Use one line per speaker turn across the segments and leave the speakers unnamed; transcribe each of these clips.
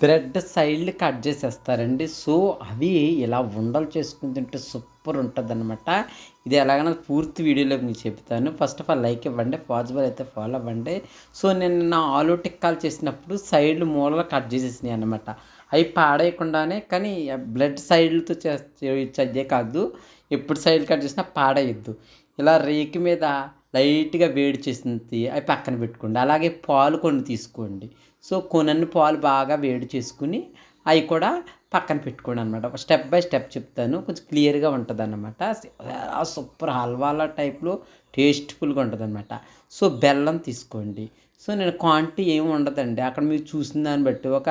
Bread సైడ్లు cut చేసేస్తారండి. So అవి ఇలా ఉండలు చేసుకుని తింటే సూపర్ ఉంటుంది అనమాట ఇది ఎలాగైనా పూర్తి వీడియోలో మీకు చెప్తాను. ఫస్ట్ ఆఫ్ ఆల్ లైక్ ఇవ్వండి. పాజిబుల్ అయితే ఫాలో అవ్వండి. సో నేను నా ఆలు టిక్కాలు చేసినప్పుడు సైడ్లు మూలలు కట్ చేసేసినాయి అనమాట అవి పాడేయకుండానే కానీ బ్లడ్ సైడ్లతో చేసే కాదు. ఎప్పుడు సైడ్ కట్ చేసినా పాడేయద్దు. ఇలా రేకి మీద లైట్గా వేడి చేసింది అవి పక్కన పెట్టుకోండి. అలాగే పాలు కొన్ని తీసుకోండి. సో కొనన్ని పాలు బాగా వేడి చేసుకుని అవి కూడా పక్కన పెట్టుకోండి అనమాట ఒక స్టెప్ బై స్టెప్ చెప్తాను. కొంచెం క్లియర్గా ఉంటుంది అనమాట సూపర్ హల్వాలా టైప్లో టేస్ట్ఫుల్గా ఉంటుంది అనమాట సో బెల్లం తీసుకోండి. సో నేను క్వాంటిటీ ఏమి ఉండదండి. అక్కడ మీరు చూసిన దాన్ని బట్టి ఒక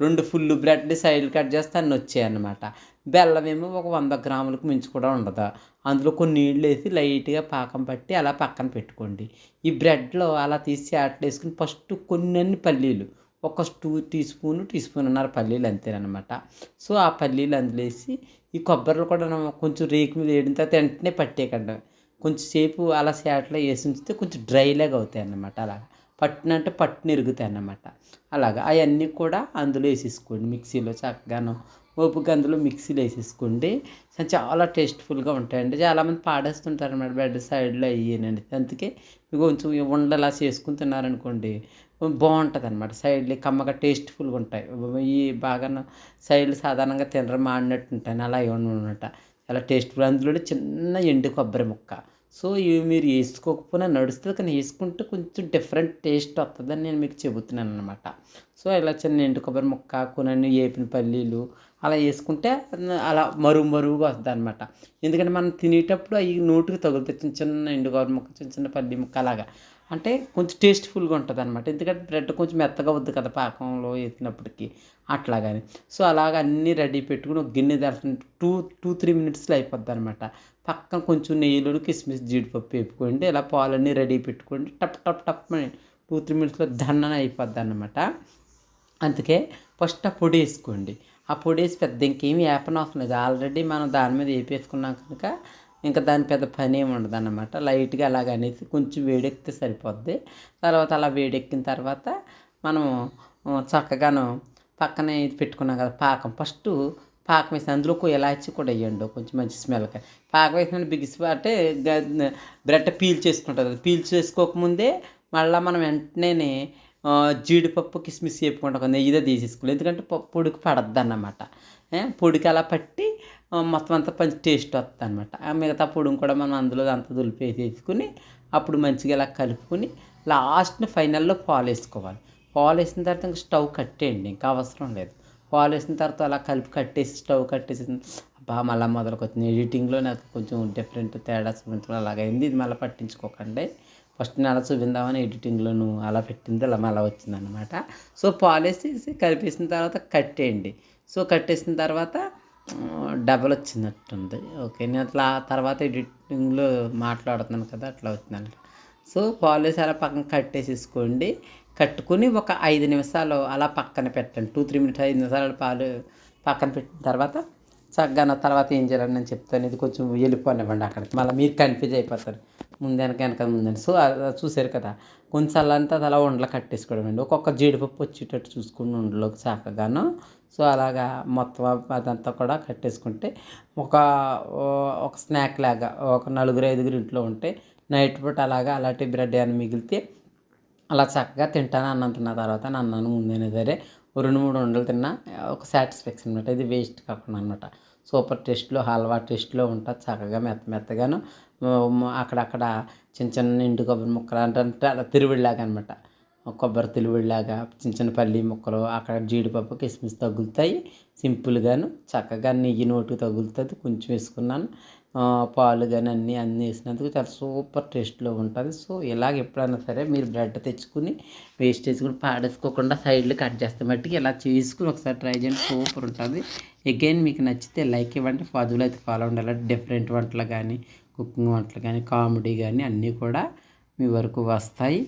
రెండు ఫుల్ బ్రెడ్ సైడ్ కట్ చేస్తే అన్నీ వచ్చాయన్నమాట బెల్లమేమో బెల్లం ఏమో ఒక వంద గ్రాములకు మించి కూడా ఉండదు. అందులో కొన్ని నీళ్ళు వేసి లైట్గా పాకం పట్టి అలా పక్కన పెట్టుకోండి. ఈ బ్రెడ్లో అలా తీసి అట్లా వేసుకుని ఫస్ట్ కొన్ని అన్ని పల్లీలు ఒక two teaspoon teaspoon అన్నారు పల్లీలు అంతేనమాట సో ఆ పల్లీలు అందులో వేసి ఈ కొబ్బరిలో కూడా కొంచెం రేకు మీద వేడిన తర్వాత వెంటనే పట్టేయకండి. కొంచెం సేపు అలా సేటలో వేసి ఉంచితే కొంచెం డ్రైలాగా అవుతాయి అన్నమాట పట్టిన అంటే పట్టుని ఇరుగుతాయి అన్నమాట. అలాగా అవన్నీ కూడా అందులో వేసేసుకోండి. మిక్సీలో చక్కగాను ఓపిక అందులో మిక్సీలో వేసేసుకోండి. చాలా టేస్ట్ఫుల్గా ఉంటాయండి. చాలామంది పాడేస్తుంటారు అన్నమాట బెడ్ సైడ్లో అయ్యేనండి. అందుకే మీకు కొంచెం ఉండలా చేసుకుని తిన్నారనుకోండి బాగుంటుంది అనమాట సైడ్లు కమ్మగా టేస్ట్ఫుల్గా ఉంటాయి. ఈ బాగా సైడ్లు సాధారణంగా తినడం మాడినట్టు ఉంటాయి. అలా అనమాట చాలా టేస్ట్ఫుల్. అందులో చిన్న ఎండు కొబ్బరి ముక్క. సో ఇవి మీరు వేసుకోకపోయినా నడుస్తుంది కానీ వేసుకుంటే కొంచెం డిఫరెంట్ టేస్ట్ వస్తుందని నేను మీకు చెబుతున్నాను అనమాట సో ఇలా చిన్న ఎండు కొబ్బరి ముక్క కొన్ని ఏపిన పల్లీలు అలా వేసుకుంటే అలా మరుగు మరుగుగా వస్తుంది అనమాట ఎందుకంటే మనం తినేటప్పుడు అవి నోటికి తగులుతాయి చిన్న చిన్న ఎండు కొబ్బరి ముక్క చిన్న చిన్న పల్లి ముక్క అలాగా. అంటే కొంచెం టేస్ట్ఫుల్గా ఉంటుంది అనమాట ఎందుకంటే బ్రెడ్ కొంచెం మెత్తగా వద్దు కదా పాకంలో వేసినప్పటికీ అట్లాగని. సో అలాగ అన్నీ రెడీ పెట్టుకుని ఒక గిన్నె దాల్చిన టూ టూ త్రీ మినిట్స్లో అయిపోద్ది అనమాట పక్కన కొంచెం నెయ్యిలో కిస్మిస్ జీడిపప్పు వేపుకోండి. ఇలా పాలన్నీ రెడీ పెట్టుకోండి. టప్ టప్ టప్ అని టూ త్రీ మినిట్స్లో దన్నన అయిపోద్ది అనమాట అందుకే ఫస్ట్ ఆ పొడి వేసుకోండి. ఆ పొడి వేసి పెద్ద ఇంకేమి వేపనవసరం లేదు. ఆల్రెడీ మనం దాని మీద వేపేసుకున్నాం కనుక ఇంకా దాని పెద్ద పని ఏమి ఉండదు అనమాట లైట్గా అలాగ అనేసి కొంచెం వేడెక్కితే సరిపోద్ది. తర్వాత అలా వేడెక్కిన తర్వాత మనం చక్కగాను పక్కనే ఇది పెట్టుకున్నాం కదా పాకం. ఫస్ట్ పాకం వేసిన అందులో ఇలాచి కూడా వేయండి. కొంచెం మంచి స్మెల్ పాకం వేసిన బిగిసి బ్రెడ్ పీల్ చేసుకుంటుంది పీల్ చేసుకోకముందే మళ్ళీ మనం వెంటనే జీడిపప్పు కిస్మిస్ వేపుకుంటాం నెయ్యిదే తీసేసుకోవాలి. ఎందుకంటే పొడికి పడద్దు అన్నమాట పొడికి అలా పట్టి మొత్తం అంతా మంచి టేస్ట్ వస్తుంది అనమాట మిగతా పొడిని కూడా మనం అందులో అంతా దులిపేసేసుకుని అప్పుడు మంచిగా ఇలా కలుపుకొని లాస్ట్ని ఫైనల్లో పాలు వేసుకోవాలి పాలు వేసిన తర్వాత ఇంకా స్టవ్ కట్టేయండి. ఇంకా అవసరం లేదు. పాలు వేసిన తర్వాత అలా కలిపి కట్టేసి స్టవ్ కట్టేసి అబ్బా మళ్ళీ మొదలుకొచ్చింది. ఎడిటింగ్లో నాకు కొంచెం డిఫరెంట్ తేడా చూపించడం అలాగైంది. ఇది మళ్ళీ పట్టించుకోకండి. ఫస్ట్ నేను అలా చూపిందామని ఎడిటింగ్లోను అలా పెట్టింది అలా మళ్ళీ వచ్చిందనమాట సో పాలు కలిపేసిన తర్వాత కట్టేయండి. సో కట్టేసిన తర్వాత డబల్ వచ్చినట్టుంది. ఓకే నేను అట్లా తర్వాత ఎడిటింగ్లో మాట్లాడుతున్నాను కదా అట్లా వచ్చిందంట సో పాలేసి అలా పక్కన కట్టేసేసుకోండి. కట్టుకుని ఒక ఐదు నిమిషాలు అలా పక్కన పెట్టండి. టూ త్రీ మినిట్స్ ఐదు నిమిషాలు పాలు పక్కన పెట్టిన తర్వాత చక్కగా తర్వాత ఏం చేయాలని నేను చెప్తాను. ఇది కొంచెం వెళ్ళిపోనివ్వండి అక్కడికి మళ్ళీ మీరు కన్ఫ్యూజ్ అయిపోతారు. ముందెనక వెనక ముందని సో చూసారు కదా. కొంచెం అల్లంతా అలా ఉండలు కట్టేసుకోవడం అండి. ఒక్కొక్క జీడిపప్పు వచ్చేటట్టు చూసుకుని ఉండలోకి చక్కగాను. సో అలాగా మొత్తం అదంతా కూడా కట్టేసుకుంటే ఒక ఒక స్నాక్ లాగా ఒక నలుగురు ఐదుగురు ఇంట్లో ఉంటే నైట్ పూట అలాగా అలాంటి బ్రెడ్ అని మిగిలితే అలా చక్కగా తింటాను అన్నం తిన్న తర్వాత అన్నాను ముందైనా సరే రెండు మూడు వండలు తిన్నా ఒక సాటిస్ఫాక్షన్ అనమాట ఇది వేస్ట్ కాకుండా అనమాట సూపర్ టేస్ట్లో హల్వా టేస్ట్లో ఉంటుంది చక్కగా మెత్త మెత్తగాను అక్కడక్కడ చిన్న చిన్న ఎండు కొబ్బరి ముక్కలు అంటే అలా తిరువిడిలాగా అనమాట కొబ్బరి తిరువిడిలాగా చిన్న చిన్న పల్లి ముక్కలు అక్కడ జీడిపప్పు కిస్మిస్ తగులుతాయి. సింపుల్గాను చక్కగా నెయ్యి నోటికి తగులుతుంది కొంచెం వేసుకున్నాను. పాలు కానీ అన్నీ అన్నీ వేసినందుకు చాలా సూపర్ టేస్ట్లో ఉంటుంది. సో ఇలాగ ఎప్పుడైనా సరే మీరు బ్రెడ్ తెచ్చుకుని వేస్టేజ్ కూడా పాడేసుకోకుండా సైడ్లు కట్ చేస్తే మట్టికి ఇలా చేసుకుని ఒకసారి ట్రై చేయండి. సూపర్ ఉంటుంది. అగైన్ మీకు నచ్చితే లైక్ ఇవ్వండి. ఫాజులు అయితే ఫాలో ఉండాలి. డిఫరెంట్ వంటలు కానీ కుకింగ్ వంటలు కానీ కామెడీ కానీ అన్నీ కూడా మీ వరకు వస్తాయి.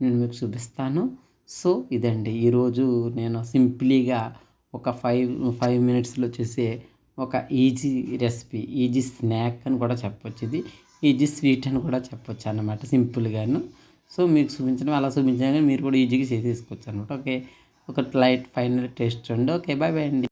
నేను మీకు చూపిస్తాను. సో ఇదండి. ఈరోజు నేను సింప్లీగా ఒక ఫైవ్ ఫైవ్ మినిట్స్లో చేసే ఒక ఈజీ రెసిపీ ఈజీ స్నాక్ అని కూడా చెప్పొచ్చు ఇది. ఈజీ స్వీట్ అని కూడా చెప్పొచ్చు అనమాట సింపుల్గాను సో మీకు చూపించడం అలా చూపించాను మీరు కూడా ఈజీగా చేసేసుకోవచ్చు అనమాట ఓకే ఒక లైట్ ఫైనల్ టేస్ట్ చూడండి. ఓకే బాయ్ బాయ్ అండి.